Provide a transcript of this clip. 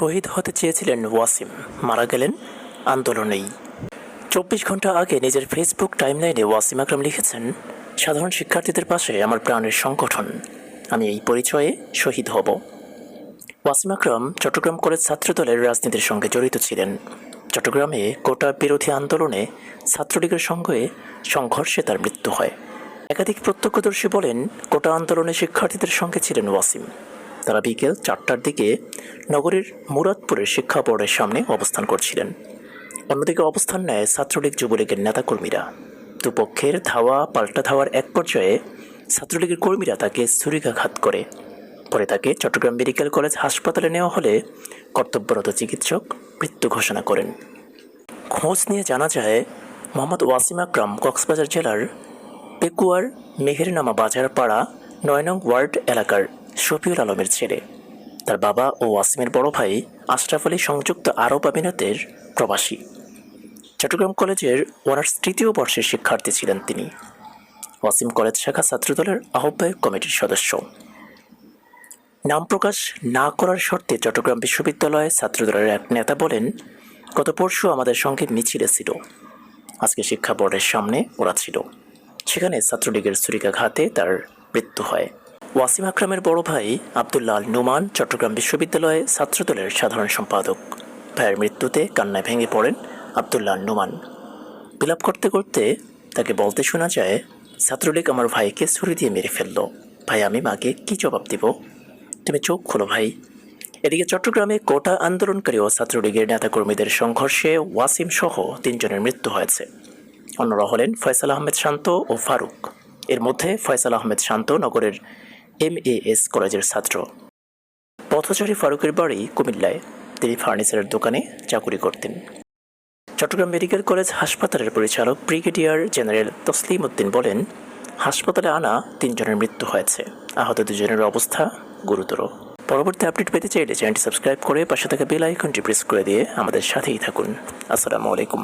শহীদ হতে চেয়েছিলেন ওয়াসিম। মারা গেলেন আন্দোলনেই। চব্বিশ ঘণ্টা আগে নিজের ফেসবুক টাইমলাইনে ওয়াসিম আকরাম লিখেছেন, সাধারণ শিক্ষার্থীদের পাশে আমার প্রাণের সংগঠন। আমি এই পরিচয়ে শহীদ হব। ওয়াসিম আকরাম চট্টগ্রাম কলেজ ছাত্রদলের রাজনীতির সঙ্গে জড়িত ছিলেন। চট্টগ্রামে কোটা বিরোধী আন্দোলনে ছাত্রলীগের সঙ্গে সংঘর্ষে তার মৃত্যু হয়। একাধিক প্রত্যক্ষদর্শী বলেন, কোটা আন্দোলনে শিক্ষার্থীদের সঙ্গে ছিলেন ওয়াসিম। তারা বিকেল চারটার দিকে নগরীর মুরাদপুরের শিক্ষা বোর্ডের সামনে অবস্থান করছিলেন। অন্যদিকে অবস্থান নেয় ছাত্রলীগ যুবলীগের নেতাকর্মীরা। দুপক্ষের ধাওয়া, পাল্টা ধাওয়ার এক পর্যায়ে ছাত্রলীগের কর্মীরা তাকে ছুরিকাঘাত করে। পরে তাকে চট্টগ্রাম মেডিকেল কলেজ হাসপাতালে নেওয়া হলে কর্তব্যরত চিকিৎসক মৃত্যু ঘোষণা করেন। খোঁজ নিয়ে জানা যায়, মোহাম্মদ ওয়াসিম আকরাম কক্সবাজার জেলার পেকুয়ার মেহেরনামা বাজার পাড়া নয় নং ওয়ার্ড এলাকার শফিউল আলমের ছেলে। তার বাবা ও ওয়াসিমের বড় ভাই আশরাফ আলী সংযুক্ত আরব আমিরাতের প্রবাসী। চট্টগ্রাম কলেজের অনার্স তৃতীয় বর্ষের শিক্ষার্থী ছিলেন তিনি। ওয়াসিম কলেজ শাখা ছাত্রদলের আহ্বায়ক কমিটির সদস্য। নাম প্রকাশ না করার শর্তে চট্টগ্রাম বিশ্ববিদ্যালয়ে ছাত্রদলের এক নেতা বলেন, গত পরশু আমাদের সঙ্গে মিছিলে ছিল। আজকে শিক্ষা বোর্ডের সামনে ওরা ছিল। সেখানে ছাত্রলীগের ছুরিকাঘাতে তার মৃত্যু হয়। ওয়াসিম আকরামের বড় ভাই আবদুল্লাহ আল নুমান, চট্টগ্রাম বিশ্ববিদ্যালয়ে ছাত্রদলের সাধারণ সম্পাদক। ভাইয়ের মৃত্যুতে কান্নায় ভেঙে পড়েন আবদুল্লাহ আল নুমান। বিলাপ করতে করতে তাকে বলতে শোনা যায়, ছাত্রলীগ আমার ভাইকে ছুরি দিয়ে মেরে ফেলল। ভাই, আমি মাকে কি জবাব দিব? তুমি চোখ খোলো ভাই। এদিকে চট্টগ্রামে কোটা আন্দোলনকারী ও ছাত্রলীগের নেতাকর্মীদের সংঘর্ষে ওয়াসিম সহ তিনজনের মৃত্যু হয়েছে। অন্যরা হলেন ফয়সাল আহমেদ শান্ত ও ফারুক। এর মধ্যে ফয়সাল আহমেদ শান্ত নগরের এম এ এস কলেজের ছাত্র। পথচারী ফারুকের বাড়ি কুমিল্লায় তিনি ফার্নিচারের দোকানে চাকুরি করতেন। চট্টগ্রাম মেডিকেল কলেজ হাসপাতালের পরিচালক ব্রিগেডিয়ার জেনারেল তসলিম উদ্দিন বলেন, হাসপাতালে আনা তিনজনের মৃত্যু হয়েছে। আহত দুজনের অবস্থা গুরুতর। পরবর্তী আপডেট পেতে চাইলে চ্যানেলটি সাবস্ক্রাইব করে পাশে থাকা বেল আইকনটি প্রেস করে দিয়ে আমাদের সাথেই থাকুন। আসসালামু আলাইকুম।